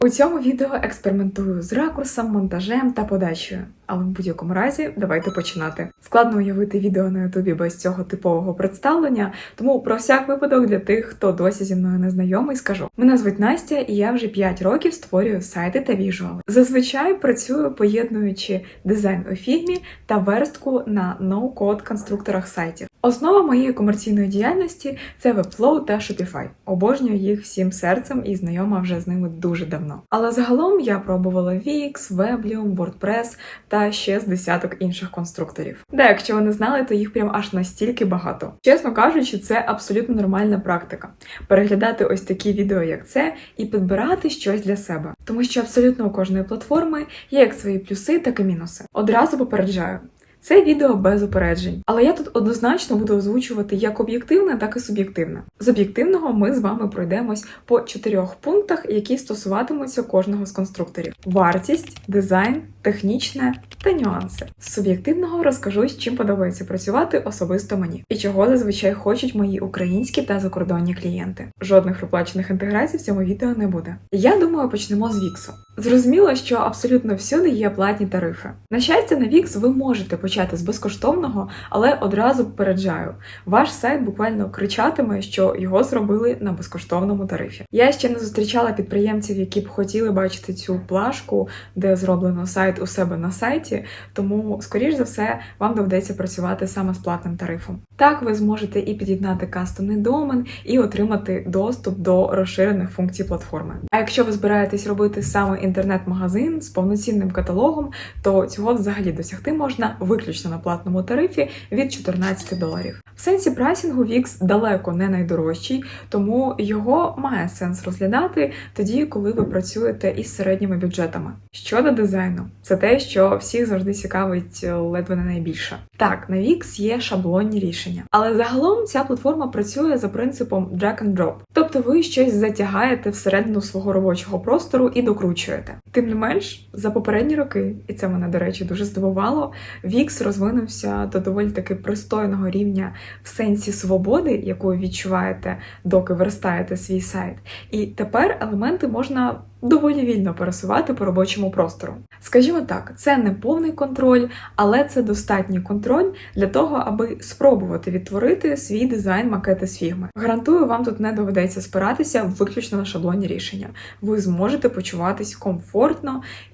У цьому відео експериментую з ракурсом, монтажем та подачею. Але в будь-якому разі давайте починати. Складно уявити відео на Ютубі без цього типового представлення, тому про всяк випадок для тих, хто досі зі мною не знайомий, скажу. Мене звуть Настя, і я вже 5 років створюю сайти та віжуали. Зазвичай працюю поєднуючи дизайн у фігмі та верстку на ноу-код конструкторах сайтів. Основа моєї комерційної діяльності це Webflow та Shopify. Обожнюю їх всім серцем і знайома вже з ними дуже давно. Але загалом я пробувала Wix, Weblium, WordPress та ще з десяток інших конструкторів. Да, якщо ви не знали, то їх прям аж настільки багато. Чесно кажучи, це абсолютно нормальна практика. Переглядати ось такі відео, як це, і підбирати щось для себе, тому що абсолютно у кожної платформи є як свої плюси, так і мінуси. Одразу попереджаю. Це відео без упереджень, але я тут однозначно буду озвучувати як об'єктивне, так і суб'єктивне. З об'єктивного ми з вами пройдемось по чотирьох пунктах, які стосуватимуться кожного з конструкторів: вартість, дизайн, технічне та нюанси. Суб'єктивного розкажу, з чим подобається працювати особисто мені, і чого зазвичай хочуть мої українські та закордонні клієнти. Жодних проплачених інтеграцій в цьому відео не буде. Я думаю, почнемо з Віксу. Зрозуміло, що абсолютно всюди є платні тарифи. На щастя, на Вікс ви можете почати з безкоштовного, але одразу попереджаю, ваш сайт буквально кричатиме, що його зробили на безкоштовному тарифі. Я ще не зустрічала підприємців, які б хотіли бачити цю плашку, де зроблено сайт у себе на сайті, тому, скоріш за все, вам доведеться працювати саме з платним тарифом. Так, ви зможете і під'єднати кастомний домен, і отримати доступ до розширених функцій платформи. А якщо ви збираєтесь робити саме інтернет-магазин з повноцінним каталогом, то цього взагалі досягти можна виключно на платному тарифі від 14 доларів. В сенсі прайсингу Wix далеко не найдорожчий, тому його має сенс розглядати тоді, коли ви працюєте із середніми бюджетами. Щодо дизайну, це те, що всіх завжди цікавить е, ледве не найбільше. Так, на Wix є шаблонні рішення, але загалом ця платформа працює за принципом drag and drop. Тобто ви щось затягаєте всередину свого робочого простору і докручуєте. Тим не менш, за попередні роки, і це мене, до речі, дуже здивувало, Wix розвинувся до доволі таки пристойного рівня в сенсі свободи, яку відчуваєте, доки верстаєте свій сайт. І тепер елементи можна доволі вільно пересувати по робочому простору. Скажімо так, це не повний контроль, але це достатній контроль для того, аби спробувати відтворити свій дизайн макети з фігми. Гарантую, вам тут не доведеться спиратися виключно на шаблонні рішення. Ви зможете почуватись комфортно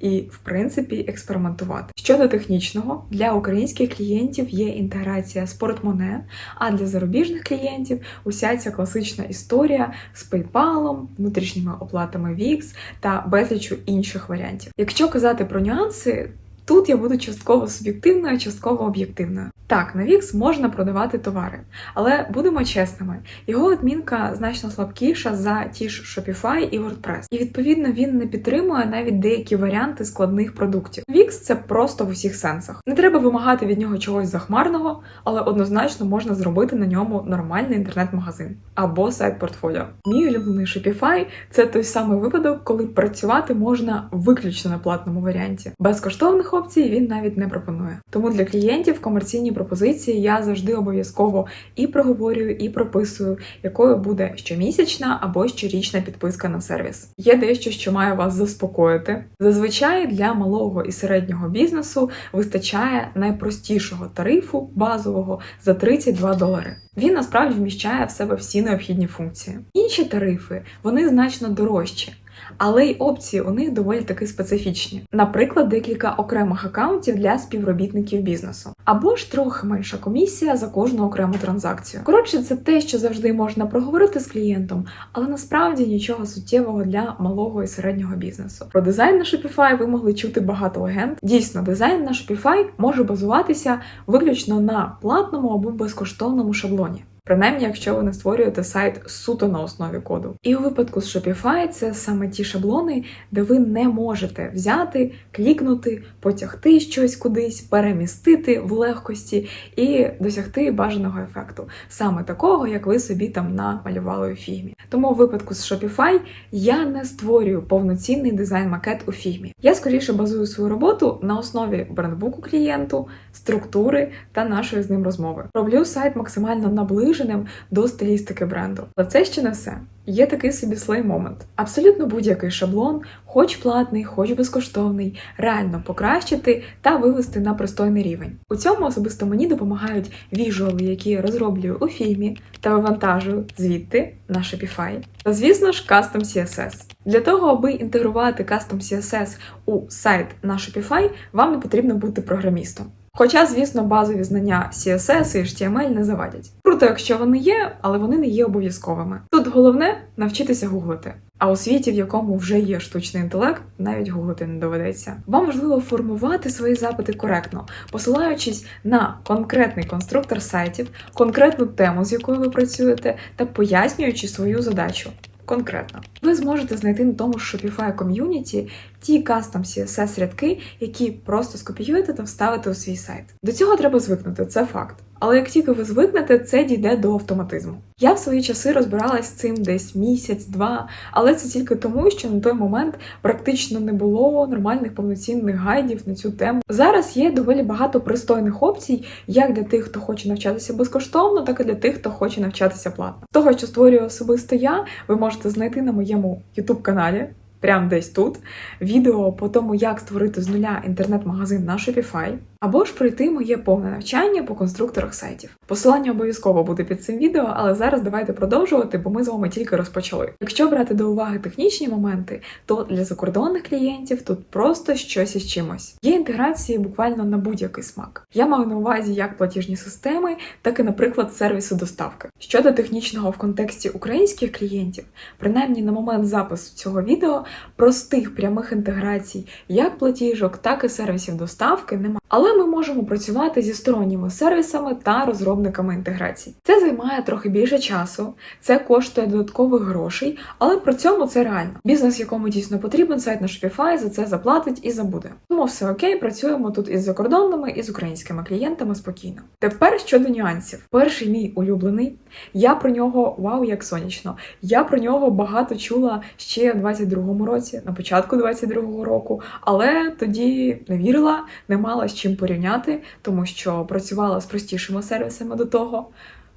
і, в принципі, експериментувати. Щодо технічного, для українських клієнтів є інтеграція з портмоне, а для зарубіжних клієнтів уся ця класична історія з PayPal, внутрішніми оплатами VIX та безлічю інших варіантів. Якщо казати про нюанси, тут я буду частково суб'єктивною, частково об'єктивною. Так, на Wix можна продавати товари, але будемо чесними, його адмінка значно слабкіша за ті ж Shopify і WordPress. І відповідно він не підтримує навіть деякі варіанти складних продуктів. Wix це просто в усіх сенсах. Не треба вимагати від нього чогось захмарного, але однозначно можна зробити на ньому нормальний інтернет-магазин або сайт портфоліо. Мій улюблений Shopify – це той самий випадок, коли працювати можна виключно на платному варіанті. Безкоштовних опцій він навіть не пропонує. Тому для клієнтів комерційні пропозиції я завжди обов'язково і проговорюю, і прописую, якою буде щомісячна або щорічна підписка на сервіс. Є дещо, що має вас заспокоїти. Зазвичай для малого і середнього бізнесу вистачає найпростішого тарифу базового за 32 долари. Він насправді вміщає в себе всі необхідні функції. Інші тарифи вони значно дорожчі. Але й опції у них доволі таки специфічні. Наприклад, декілька окремих акаунтів для співробітників бізнесу, або ж трохи менша комісія за кожну окрему транзакцію. Коротше, це те, що завжди можна проговорити з клієнтом, але насправді нічого суттєвого для малого і середнього бізнесу. Про дизайн на Shopify ви могли чути багато легенд. Дійсно, дизайн на Shopify може базуватися виключно на платному або безкоштовному шаблоні. Принаймні, якщо ви не створюєте сайт суто на основі коду. І у випадку з Shopify це саме ті шаблони, де ви не можете взяти, клікнути, потягти щось кудись, перемістити в легкості і досягти бажаного ефекту, саме такого, як ви собі там намалювали у фігмі. Тому у випадку з Shopify я не створюю повноцінний дизайн-макет у фігмі. Я скоріше базую свою роботу на основі брендбуку клієнту, структури та нашої з ним розмови. Роблю сайт максимально наближеним до стилістики бренду. Але це ще не все. Є такий собі слей момент. Абсолютно будь-який шаблон, хоч платний, хоч безкоштовний, реально покращити та вивести на пристойний рівень. У цьому особисто мені допомагають віжуали, які розроблюю у фільмі та вивантажую звідти на Shopify. Та звісно ж, Custom CSS. Для того, аби інтегрувати Custom CSS у сайт на Shopify, вам не потрібно бути програмістом. Хоча, звісно, базові знання CSS і HTML не завадять. Круто, якщо вони є, але вони не є обов'язковими. Тут головне навчитися гуглити. А у світі, в якому вже є штучний інтелект, навіть гуглити не доведеться. Вам важливо формувати свої запити коректно, посилаючись на конкретний конструктор сайтів, конкретну тему, з якою ви працюєте, та пояснюючи свою задачу. Конкретно, ви зможете знайти на тому ж Shopify ком'юніті ті кастом CSS рядки, які просто скопіюєте та вставите у свій сайт. До цього треба звикнути, це факт. Але як тільки ви звикнете, це дійде до автоматизму. Я в свої часи розбиралась з цим десь місяць-два, але це тільки тому, що на той момент практично не було нормальних повноцінних гайдів на цю тему. Зараз є доволі багато пристойних опцій, як для тих, хто хоче навчатися безкоштовно, так і для тих, хто хоче навчатися платно. Того, що створюю особисто я, ви можете знайти на моєму youtube каналі. Прямо десь тут відео по тому, як створити з нуля інтернет-магазин на Shopify, або ж пройти моє повне навчання по конструкторах сайтів. Посилання обов'язково буде під цим відео, але зараз давайте продовжувати, бо ми з вами тільки розпочали. Якщо брати до уваги технічні моменти, то для закордонних клієнтів тут просто щось із чимось. Є інтеграції буквально на будь-який смак. Я маю на увазі як платіжні системи, так і, наприклад, сервіси доставки. Щодо технічного в контексті українських клієнтів, принаймні на момент запису цього відео простих прямих інтеграцій як платіжок, так і сервісів доставки немає. Ми можемо працювати зі сторонніми сервісами та розробниками інтеграцій. Це займає трохи більше часу, це коштує додаткових грошей, але при цьому це реально. Бізнес, якому дійсно потрібен сайт на Shopify, за це заплатить і забуде. Тому все окей, працюємо тут із закордонними і з українськими клієнтами спокійно. Тепер щодо нюансів. Перший мій улюблений. Я про нього вау, як сонячно. Я про нього багато чула ще в 22-му році, на початку 22-го року, але тоді не вірила, не мала з чим порівняти, тому що працювала з простішими сервісами до того.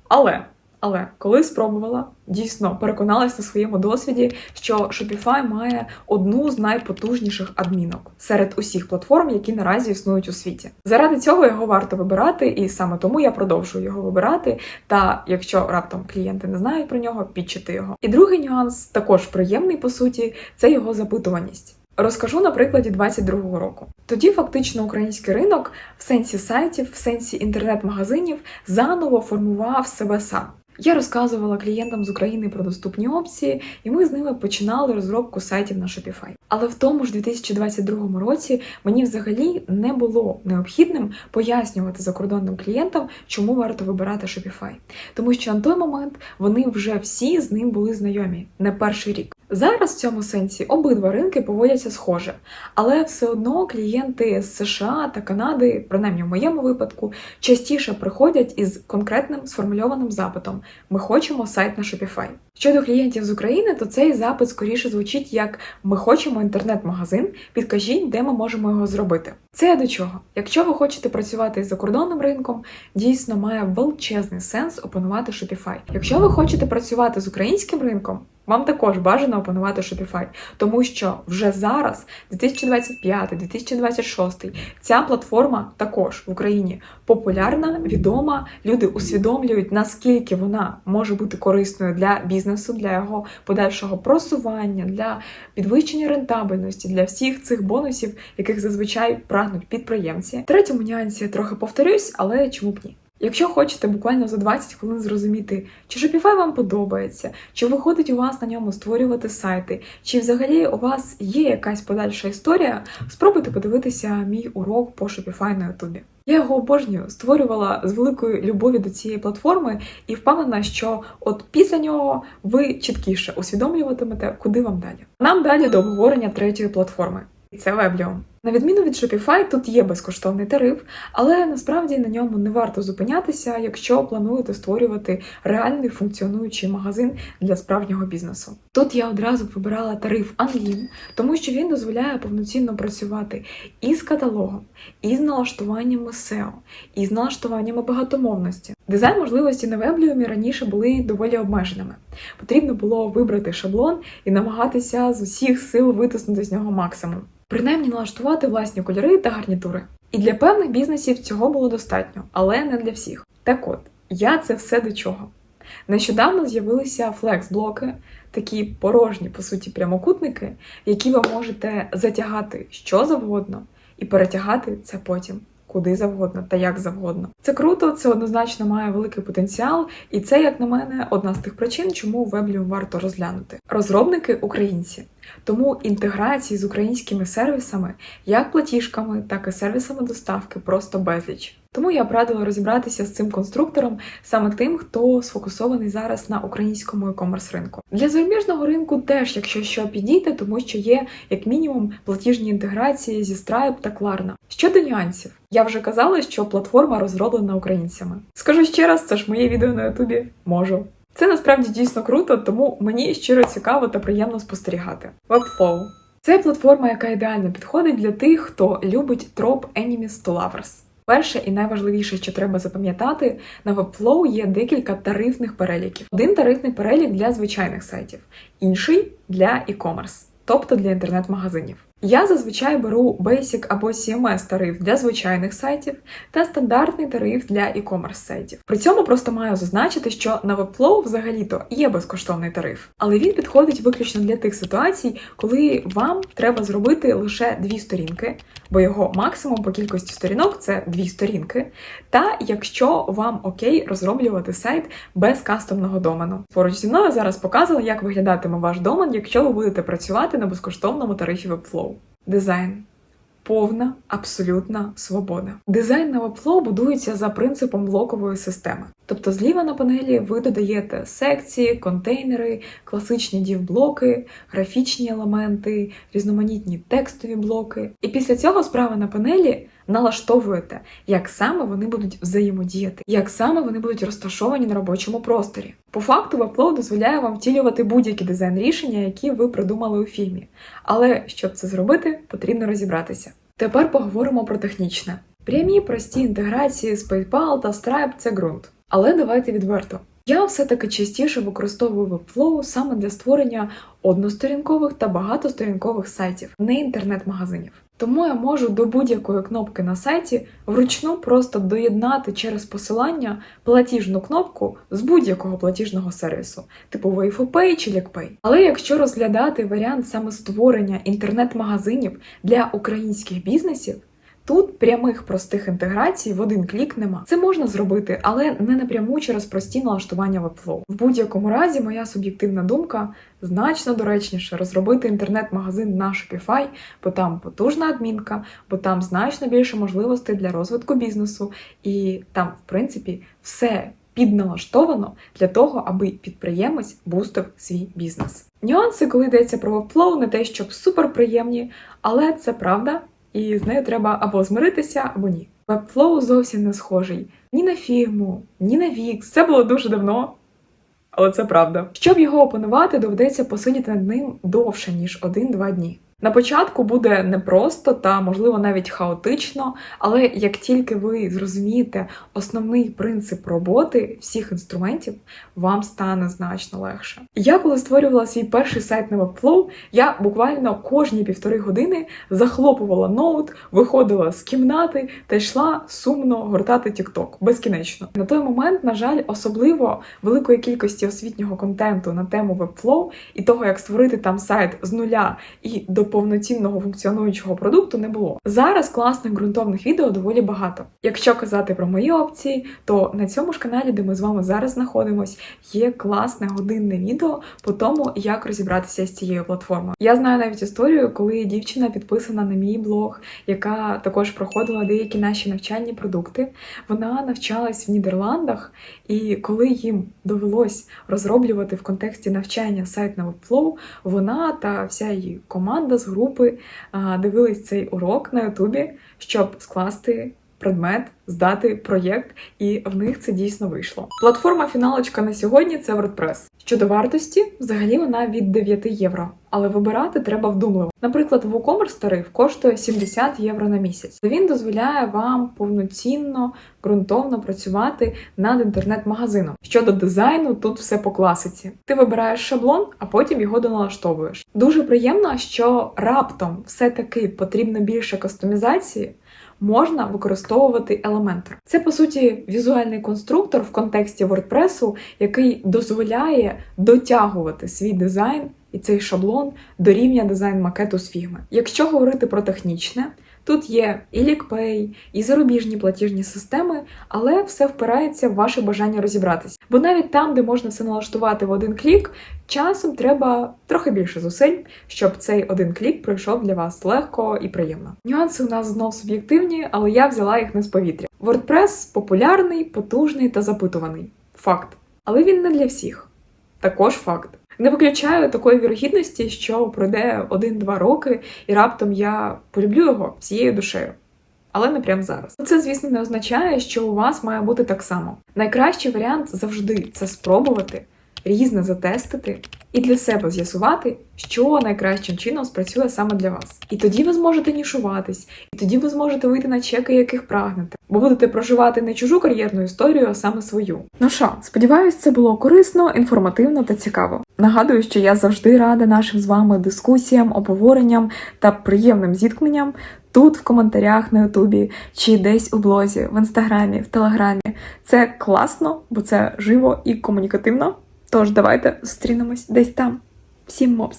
Але. Але коли спробувала, дійсно переконалась на своєму досвіді, що Shopify має одну з найпотужніших адмінок серед усіх платформ, які наразі існують у світі. Заради цього його варто вибирати, і саме тому я продовжую його вибирати. Та якщо раптом клієнти не знають про нього, підчити його. І другий нюанс, також приємний по суті, це його запитуваність. Розкажу на прикладі 22-го року. Тоді фактично український ринок в сенсі сайтів, в сенсі інтернет-магазинів заново формував себе сам. Я розказувала клієнтам з України про доступні опції, і ми з ними починали розробку сайтів на Shopify. Але в тому ж 2022 році мені взагалі не було необхідним пояснювати закордонним клієнтам, чому варто вибирати Shopify. Тому що на той момент вони вже всі з ним були знайомі не перший рік. Зараз в цьому сенсі обидва ринки поводяться схоже, але все одно клієнти з США та Канади, принаймні в моєму випадку, частіше приходять із конкретним сформульованим запитом: ми хочемо сайт на Shopify. Щодо клієнтів з України, то цей запит скоріше звучить як ми хочемо інтернет-магазин, підкажіть, де ми можемо його зробити. Це до чого? Якщо ви хочете працювати з закордонним ринком, дійсно має величезний сенс опанувати Shopify. Якщо ви хочете працювати з українським ринком, вам також бажано опанувати Shopify, тому що вже зараз, 2025-2026, ця платформа також в Україні популярна, відома. Люди усвідомлюють, наскільки вона може бути корисною для бізнесу, для його подальшого просування, для підвищення рентабельності, для всіх цих бонусів, яких зазвичай прагнуть підприємці. В третьому нюансі я трохи повторюсь, але чому б ні? Якщо хочете буквально за 20 хвилин зрозуміти, чи Shopify вам подобається, чи виходить у вас на ньому створювати сайти, чи взагалі у вас є якась подальша історія, спробуйте подивитися мій урок по Shopify на Ютубі. Я його обожнюю, створювала з великою любов'ю до цієї платформи і впевнена, що от після нього ви чіткіше усвідомлюватимете, куди вам далі. Нам далі до обговорення третьої платформи. І це Weblium. На відміну від Shopify, тут є безкоштовний тариф, але насправді на ньому не варто зупинятися, якщо плануєте створювати реальний функціонуючий магазин для справжнього бізнесу. Тут я одразу вибирала тариф Unlim, тому що він дозволяє повноцінно працювати і з каталогом, і з налаштуваннями SEO, і з налаштуваннями багатомовності. Дизайн можливості на вебліумі раніше були доволі обмеженими. Потрібно було вибрати шаблон і намагатися з усіх сил витиснути з нього максимум. Принаймні налаштувати власні кольори та гарнітури. І для певних бізнесів цього було достатньо, але не для всіх. Так от, я це все до чого. Нещодавно з'явилися флекс-блоки, такі порожні, по суті, прямокутники, які ви можете затягати що завгодно і перетягати це потім. Куди завгодно та як завгодно. Це круто, це однозначно має великий потенціал, і це, як на мене, одна з тих причин, чому веблю варто розглянути. Розробники українці, тому інтеграції з українськими сервісами, як платіжками, так і сервісами доставки просто безліч. Тому я б радила розібратися з цим конструктором саме тим, хто сфокусований зараз на українському e-commerce ринку. Для зарубіжного ринку теж, якщо що підійде, тому що є як мінімум платіжні інтеграції зі Stripe та Klarna. Щодо нюансів, я вже казала, що платформа розроблена українцями. Скажу ще раз, це ж моє відео на Ютубі можу. Це насправді дійсно круто, тому мені щиро цікаво та приємно спостерігати. Webflow – це платформа, яка ідеально підходить для тих, хто любить троп Enemies to Lovers. Перше і найважливіше, що треба запам'ятати, на Webflow є декілька тарифних переліків. Один тарифний перелік для звичайних сайтів, інший для e-commerce, тобто для інтернет-магазинів. Я зазвичай беру Basic або CMS тариф для звичайних сайтів та стандартний тариф для e-commerce сайтів. При цьому просто маю зазначити, що на Webflow взагалі-то є безкоштовний тариф, але він підходить виключно для тих ситуацій, коли вам треба зробити лише дві сторінки, бо його максимум по кількості сторінок це дві сторінки. Та якщо вам окей розроблювати сайт без кастомного домену. Поруч зі мною зараз показала, як виглядатиме ваш домен, якщо ви будете працювати на безкоштовному тарифі Webflow. Дизайн. Повна, абсолютна свобода. Дизайн Webflow будується за принципом блокової системи. Тобто зліва на панелі ви додаєте секції, контейнери, класичні дів-блоки, графічні елементи, різноманітні текстові блоки. І після цього справа на панелі налаштовуєте, як саме вони будуть взаємодіяти, як саме вони будуть розташовані на робочому просторі. По факту Webflow дозволяє вам втілювати будь-які дизайн рішення, які ви придумали у фільмі. Але щоб це зробити, потрібно розібратися. Тепер поговоримо про технічне. Прямі прості інтеграції з PayPal та Stripe – це ґрунт. Але давайте відверто. Я все-таки частіше використовую Webflow саме для створення односторінкових та багатосторінкових сайтів, не інтернет-магазинів. Тому я можу до будь-якої кнопки на сайті вручну просто доєднати через посилання платіжну кнопку з будь-якого платіжного сервісу, типу Wayfopay чи LickPay. Але якщо розглядати варіант саме створення інтернет-магазинів для українських бізнесів, Тут прямих простих інтеграцій в один клік нема. Це можна зробити, але не напряму через прості налаштування Webflow. В будь-якому разі, моя суб'єктивна думка значно доречніше розробити інтернет-магазин на Shopify, бо там потужна адмінка, бо там значно більше можливостей для розвитку бізнесу, і там, в принципі, все підналаштовано для того, аби підприємець бустив свій бізнес. Нюанси, коли йдеться про Webflow, не те, щоб суперприємні, але це правда і з нею треба або змиритися, або ні. Вебфлоу зовсім не схожий ні на фігму, ні на вікс. Це було дуже давно. Але це правда. Щоб його опанувати, доведеться посидіти над ним довше, ніж 1-2 дні. На початку буде непросто та, можливо, навіть хаотично, але як тільки ви зрозумієте основний принцип роботи всіх інструментів, вам стане значно легше. Я коли створювала свій перший сайт на Webflow, я буквально кожні півтори години захлопувала ноут, виходила з кімнати та йшла сумно гортати TikTok безкінечно. На той момент, на жаль, особливо великої кількості освітнього контенту на тему Webflow і того, як створити там сайт з нуля і до повноцінного функціонуючого продукту не було. Зараз класних ґрунтовних відео доволі багато. Якщо казати про мої опції, то на цьому ж каналі, де ми з вами зараз знаходимось, є класне годинне відео по тому, як розібратися з цією платформою. Я знаю навіть історію, коли дівчина підписана на мій блог, яка також проходила деякі наші навчальні продукти. Вона навчалась в Нідерландах, і коли їм довелось розроблювати в контексті навчання сайт на Webflow, вона та вся її команда команда з групи дивились цей урок на Ютубі, щоб скласти предмет, здати проєкт, і в них це дійсно вийшло. Платформа фіналочка на сьогодні це WordPress. Щодо вартості, взагалі вона від 9 євро, але вибирати треба вдумливо. Наприклад, WooCommerce тариф коштує 70 євро на місяць. Він дозволяє вам повноцінно, ґрунтовно працювати над інтернет-магазином. Щодо дизайну, тут все по класиці. Ти вибираєш шаблон, а потім його доналаштовуєш. Дуже приємно, що раптом все-таки потрібно більше кастомізації. Можна використовувати Elementor. Це по суті візуальний конструктор в контексті WordPress, який дозволяє дотягувати свій дизайн і цей шаблон до рівня дизайн-макету з фігми. Якщо говорити про технічне, тут є і LickPay, і зарубіжні платіжні системи, але все впирається в ваше бажання розібратись. Бо навіть там, де можна все налаштувати в один клік, часом треба трохи більше зусиль, щоб цей один клік пройшов для вас легко і приємно. Нюанси у нас знов суб'єктивні, але я взяла їх не з повітря. WordPress популярний, потужний та запитуваний. Факт. Але він не для всіх. Також факт. Не виключаю такої вірогідності, що пройде один-два роки, і раптом я полюблю його всією душею. Але не прямо зараз. Це, звісно, не означає, що у вас має бути так само. Найкращий варіант завжди це спробувати, різне затестити і для себе з'ясувати, що найкращим чином спрацює саме для вас. І тоді ви зможете нішуватись, і тоді ви зможете вийти на чеки, яких прагнете, бо будете проживати не чужу кар'єрну історію, а саме свою. Ну що, сподіваюсь, це було корисно, інформативно та цікаво. Нагадую, що я завжди рада нашим з вами дискусіям, обговоренням та приємним зіткненням тут в коментарях на Ютубі чи десь у блозі, в інстаграмі, в телеграмі. Це класно, бо це живо і комунікативно. Тож давайте зустрінемось десь там. Всім мопс!